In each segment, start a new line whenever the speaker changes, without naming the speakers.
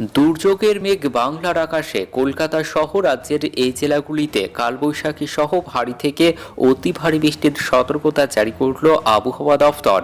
দুর্যোগের মেঘ বাংলার আকাশে। কলকাতা সহ রাজ্যের এই জেলাগুলিতে কালবৈশাখী সহ ভারী থেকে অতি ভারী বৃষ্টির সতর্কতা জারি করল আবহাওয়া দফতর।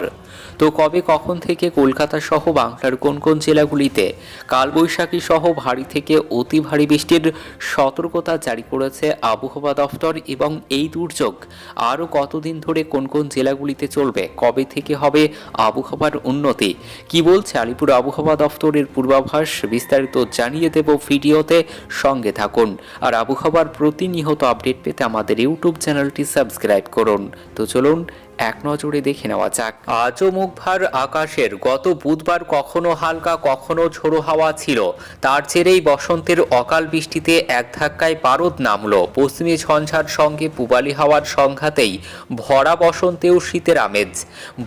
তো কবে কখন থেকে কলকাতা সহ বাংলার কোন কোন জেলাগুলিতে কালবৈশাখী সহ ভারী থেকে অতি ভারী বৃষ্টির সতর্কতা জারি করেছে আবহাওয়া দফতর এবং এই দুর্যোগ আরও কতদিন ধরে কোন কোন জেলাগুলিতে চলবে? কবে থেকে হবে আবহাওয়ার উন্নতি? কি বলছে আলিপুর আবহাওয়া দফতরের পূর্বাভাস? বিস্তারিত জানিয়ে দেব ভিডিওতে। সঙ্গে থাকুন। আর আবহাওয়ার প্রতিনিয়ত আপডেট পেতে আমাদের ইউটিউব চ্যানেলটি সাবস্ক্রাইব করুন। তো চলুন এক নজরে দেখে নেওয়া যাক। আজও মুখভার আকাশের, গত বুধবার কখনো হালকা, কখনো ঝোড়ো হাওয়া ছিল। তার জেরেই বসন্তের অকাল বৃষ্টিতে এক ধাক্কায় পারদ নামলো। পশ্চিমী ঝঞ্ঝার সঙ্গে পূবালি হাওয়ার সংঘাতেই ভরা বসন্তেও শীতের আমেজ।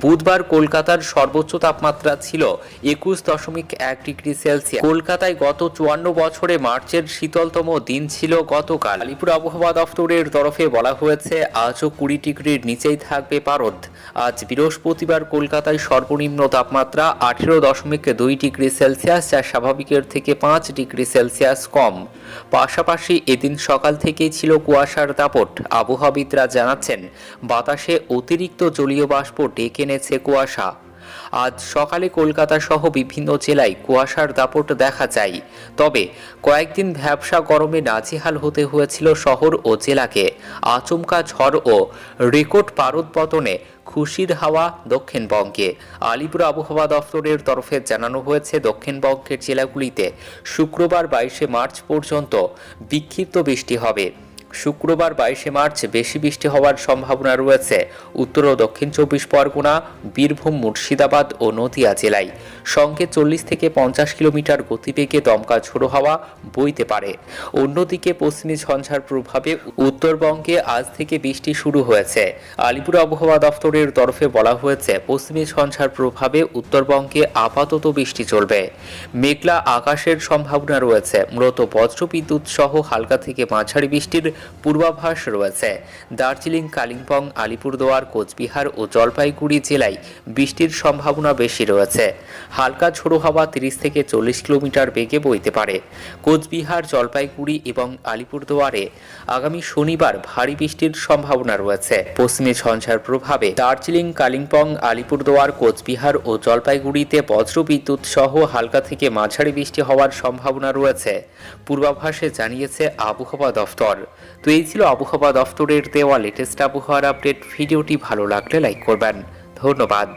বুধবার কলকাতার সর্বোচ্চ তাপমাত্রা ছিল একুশ দশমিক এক ডিগ্রি সেলসিয়াস। কলকাতায় গত চুয়ান্ন বছরে মার্চের শীতলতম দিন ছিল গতকাল। আলিপুর আবহাওয়া দফতরের তরফে বলা হয়েছে, আজও কুড়ি ডিগ্রির নিচেই থাকবে পারদ আজ বৃহস্পতিবার কলকাতায় সর্বনিম্ন তাপমাত্রা আঠেরো দশমিক দুই ডিগ্রি সেলসিয়াস, যা স্বাভাবিকের থেকে পাঁচ ডিগ্রি সেলসিয়াস কম। পাশাপাশি এদিন সকাল থেকেই ছিল কুয়াশার দাপট। আবহাওয়াবিদরা জানাচ্ছেন, বাতাসে অতিরিক্ত জলীয় বাষ্প ডেকে এনেছে কুয়াশা। আজ সকালে কলকাতা সহ বিভিন্ন জেলায় কুয়াশার দাপট দেখা যায়। তবে কয়েকদিন ভ্যাবসা গরমে নাজেহাল হতে হয়েছিল শহর ও জেলাকে। আচমকা ঝড় ও রেকর্ড পারদ পতনে খুশির হাওয়া দক্ষিণবঙ্গে। আলিপুর আবহাওয়া দফতরের তরফে জানানো হয়েছে, দক্ষিণবঙ্গের জেলাগুলিতে শুক্রবার বাইশে মার্চ পর্যন্ত বিক্ষিপ্ত বৃষ্টি হবে। শুক্রবার বাইশে মার্চ বেশি বৃষ্টি হওয়ার সম্ভাবনা রয়েছে। উত্তর ও দক্ষিণ চব্বিশ পরগনা, বীরভূম, মুর্শিদাবাদ ও নদিয়া জেলায়। সঙ্গে চল্লিশ থেকে পঞ্চাশ কিলোমিটার গতিবেগে দমকা ঝোড়ো হাওয়া বইতে পারে। অন্যদিকে পশ্চিমী ঝঞ্ঝার প্রভাবে উত্তরবঙ্গে আজ থেকে বৃষ্টি শুরু হয়েছে। আলিপুর আবহাওয়া দফতরের তরফে বলা হয়েছে, পশ্চিমী ঝঞ্ঝার প্রভাবে উত্তরবঙ্গে আপাতত বৃষ্টি চলবে। মেঘলা আকাশের সম্ভাবনা রয়েছে। মূলত বজ্রবিদ্যুৎ সহ হালকা থেকে মাঝারি বৃষ্টির পূর্বাভাস রয়েছে। দার্জিলিং, কালিম্পং, আলিপুরদুয়ার, কোচবিহার ও জলপাইগুড়ি জেলায় বৃষ্টির সম্ভাবনা বেশি রয়েছে। হালকা ঝোড়ো হাওয়া তিরিশ থেকে চল্লিশ কিলোমিটার বেগে বইতে পারে। কোচবিহার, জলপাইগুড়ি এবং আলিপুরদুয়ারে আগামী শনিবার ভারী বৃষ্টির সম্ভাবনা রয়েছে। পশ্চিমী ঝঞ্ঝার প্রভাবে দার্জিলিং, কালিম্পং, আলিপুরদুয়ার, কোচবিহার ও জলপাইগুড়িতে বজ্রবিদ্যুৎ সহ হালকা থেকে মাঝারি বৃষ্টি হওয়ার সম্ভাবনা রয়েছে। পূর্বাভাসে জানিয়েছে আবহাওয়া দফতর। তো এই ছিল আবহাওয়া দফতরের দেওয়া লেটেস্ট আবহাওয়ার আপডেট ভিডিওটি ভালো লাগলে লাইক করবেন। ধন্যবাদ।